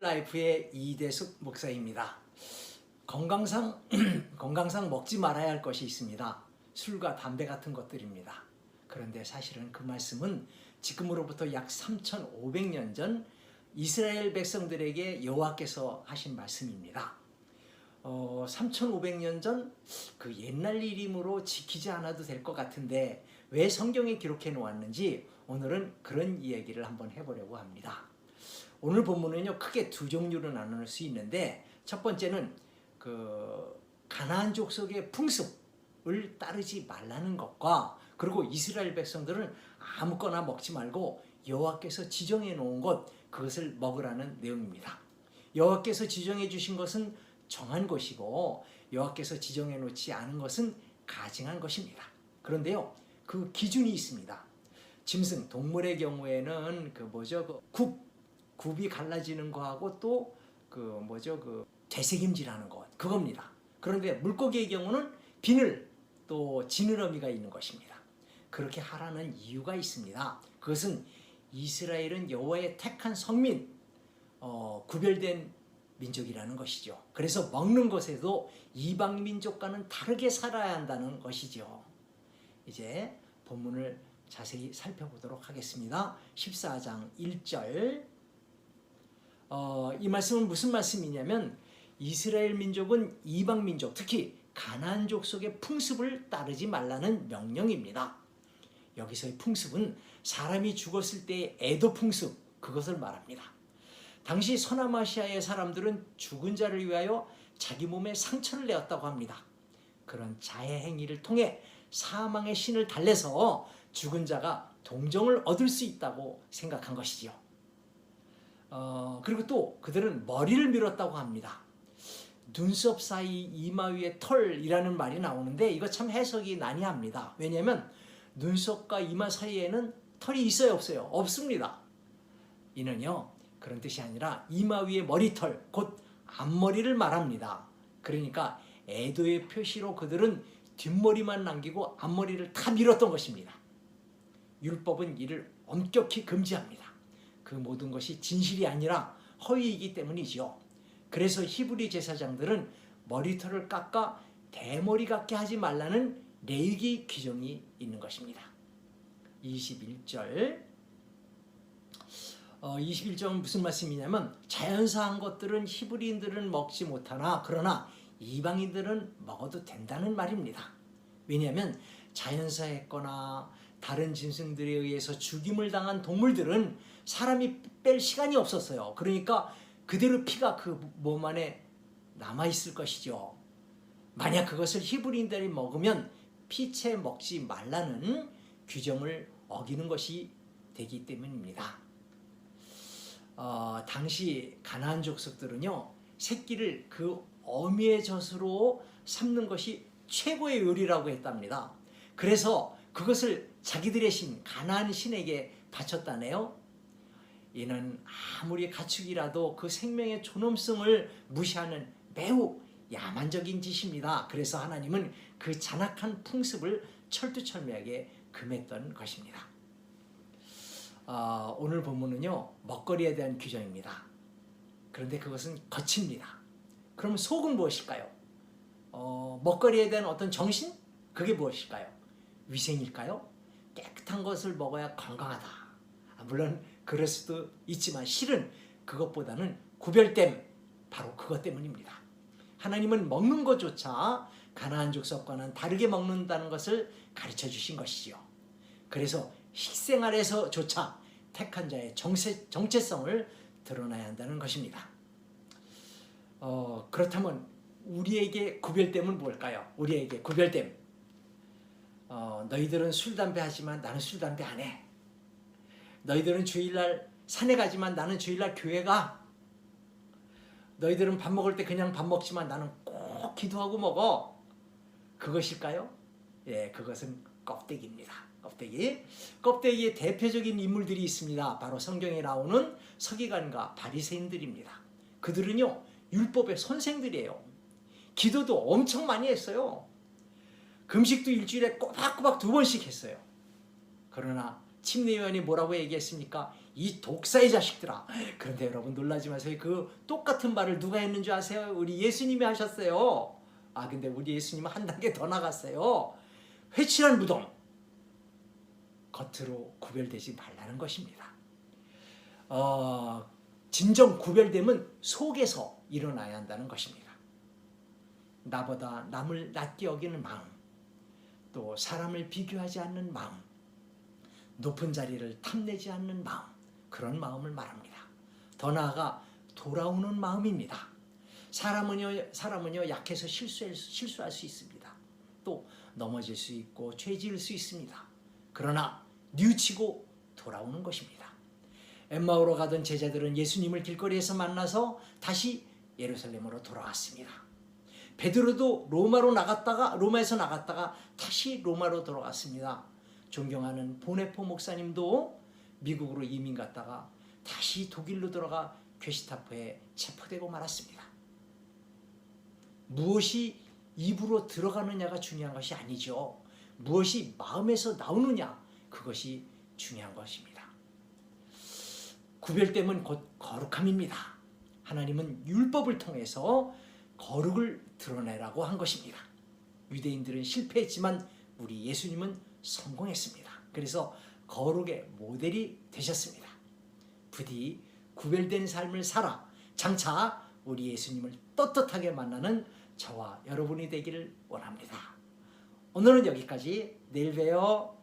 라이프의 이대숙 목사입니다. 건강상 건강상 먹지 말아야 할 것이 있습니다. 술과 담배 같은 것들입니다. 그런데 사실은 그 말씀은 지금으로부터 약 3,500년 전 이스라엘 백성들에게 여호와께서 하신 말씀입니다. 어, 3,500년 전 그 옛날 일임으로 지키지 않아도 될 것 같은데 왜 성경에 기록해 놓았는지 오늘은 그런 이야기를 한번 해보려고 합니다. 오늘 본문은요 크게 두 종류로 나눌 수 있는데 첫 번째는 그 가나안 족속의 풍습을 따르지 말라는 것과 그리고 이스라엘 백성들은 아무거나 먹지 말고 여호와께서 지정해 놓은 것 그것을 먹으라는 내용입니다. 여호와께서 지정해 주신 것은 정한 것이고 여호와께서 지정해 놓지 않은 것은 가증한 것입니다. 그런데요 그 기준이 있습니다. 짐승 동물의 경우에는 그 뭐죠 그 굽, 굽이 갈라지는 거하고 또 그 뭐죠 그 되새김질하는 것 그겁니다. 그런데 물고기의 경우는 비늘 또 지느러미가 있는 것입니다. 그렇게 하라는 이유가 있습니다. 그것은 이스라엘은 여호와의 택한 성민 어, 구별된 민족이라는 것이죠. 그래서 먹는 것에도 이방 민족과는 다르게 살아야 한다는 것이죠. 이제 본문을 자세히 살펴보도록 하겠습니다. 14장 1절 어, 이 말씀은 무슨 말씀이냐면 이스라엘 민족은 이방 민족 특히 가나안 족속의 풍습을 따르지 말라는 명령입니다. 여기서의 풍습은 사람이 죽었을 때의 애도 풍습 그것을 말합니다. 당시 서남아시아의 사람들은 죽은 자를 위하여 자기 몸에 상처를 내었다고 합니다. 그런 자해 행위를 통해 사망의 신을 달래서 죽은 자가 동정을 얻을 수 있다고 생각한 것이지요. 어, 그리고 또 그들은 머리를 밀었다고 합니다. 눈썹 사이 이마 위에 털이라는 말이 나오는데 이거 참 해석이 난해합니다. 왜냐하면 눈썹과 이마 사이에는 털이 있어요 없어요? 없습니다. 이는요 그런 뜻이 아니라 이마 위에 머리털 곧 앞머리를 말합니다. 그러니까 애도의 표시로 그들은 뒷머리만 남기고 앞머리를 다 밀었던 것입니다. 율법은 이를 엄격히 금지합니다. 그 모든 것이 진실이 아니라 허위이기 때문이지요. 그래서 히브리 제사장들은 머리털을 깎아 대머리 같게 하지 말라는 레위기 규정이 있는 것입니다. 21절 어, 21절은 무슨 말씀이냐면 자연사한 것들은 히브리인들은 먹지 못하나 그러나 이방인들은 먹어도 된다는 말입니다. 왜냐하면 자연사했거나 다른 짐승들에 의해서 죽임을 당한 동물들은 사람이 뺄 시간이 없었어요. 그러니까 그대로 피가 그 몸 안에 남아 있을 것이죠. 만약 그것을 히브리인들이 먹으면 피채 먹지 말라는 규정을 어기는 것이 되기 때문입니다. 어, 당시 가나안 족속들은요 새끼를 그 어미의 젖으로 삼는 것이 최고의 요리라고 했답니다. 그래서 그것을 자기들의 신 가나안 신에게 바쳤다네요. 이는 아무리 가축이라도 그 생명의 존엄성을 무시하는 매우 야만적인 짓입니다. 그래서 하나님은 그 잔악한 풍습을 철두철미하게 금했던 것입니다. 어, 오늘 본문은요 먹거리에 대한 규정입니다. 그런데 그것은 거칩니다. 그럼 속은 무엇일까요? 어, 먹거리에 대한 어떤 정신? 그게 무엇일까요? 위생일까요? 깨끗한 것을 먹어야 건강하다. 아, 물론 그럴 수도 있지만 실은 그것보다는 구별됨 바로 그것 때문입니다. 하나님은 먹는 것조차 가나안 족속과는 다르게 먹는다는 것을 가르쳐 주신 것이지요. 그래서 식생활에서조차 택한 자의 정체, 정체성을 드러나야 한다는 것입니다. 어, 그렇다면 우리에게 구별됨은 뭘까요? 우리에게 구별됨. 어, 너희들은 술 담배 하지만 나는 술 담배 안 해. 너희들은 주일날 산에 가지만 나는 주일날 교회 가. 너희들은 밥 먹을 때 그냥 밥 먹지만 나는 꼭 기도하고 먹어. 그것일까요? 예, 그것은 껍데기입니다. 껍데기. 껍데기의 대표적인 인물들이 있습니다. 바로 성경에 나오는 서기관과 바리새인들입니다. 그들은요 율법의 선생들이에요. 기도도 엄청 많이 했어요. 금식도 일주일에 꼬박꼬박 두 번씩 했어요. 그러나 침례요한이 뭐라고 얘기했습니까? 이 독사의 자식들아. 그런데 여러분 놀라지 마세요. 그 똑같은 말을 누가 했는 줄 아세요? 우리 예수님이 하셨어요. 아 근데 우리 예수님은 한 단계 더 나갔어요. 회칠한 무덤 겉으로 구별되지 말라는 것입니다. 어, 진정 구별됨은 속에서 일어나야 한다는 것입니다. 나보다 남을 낮게 여기는 마음, 또 사람을 비교하지 않는 마음, 높은 자리를 탐내지 않는 마음, 그런 마음을 말합니다. 더 나아가 돌아오는 마음입니다. 사람은요, 사람은요 약해서 실수할, 수- 실수할 수 있습니다. 또 넘어질 수 있고 죄지을 수 있습니다. 그러나 뉘우치고 돌아오는 것입니다. 엠마오로 가던 제자들은 예수님을 길거리에서 만나서 다시 예루살렘으로 돌아왔습니다. 베드로도 로마로 나갔다가 로마에서 나갔다가 다시 로마로 돌아갔습니다. 존경하는 보네포 목사님도 미국으로 이민 갔다가 다시 독일로 들어가 괴시타포에 체포되고 말았습니다. 무엇이 입으로 들어가느냐가 중요한 것이 아니죠. 무엇이 마음에서 나오느냐 그것이 중요한 것입니다. 구별됨은 곧 거룩함입니다. 하나님은 율법을 통해서 거룩을 드러내라고 한 것입니다. 유대인들은 실패했지만 우리 예수님은 성공했습니다. 그래서 거룩의 모델이 되셨습니다. 부디 구별된 삶을 살아 장차 우리 예수님을 떳떳하게 만나는 저와 여러분이 되기를 원합니다. 오늘은 여기까지 내일 봬요.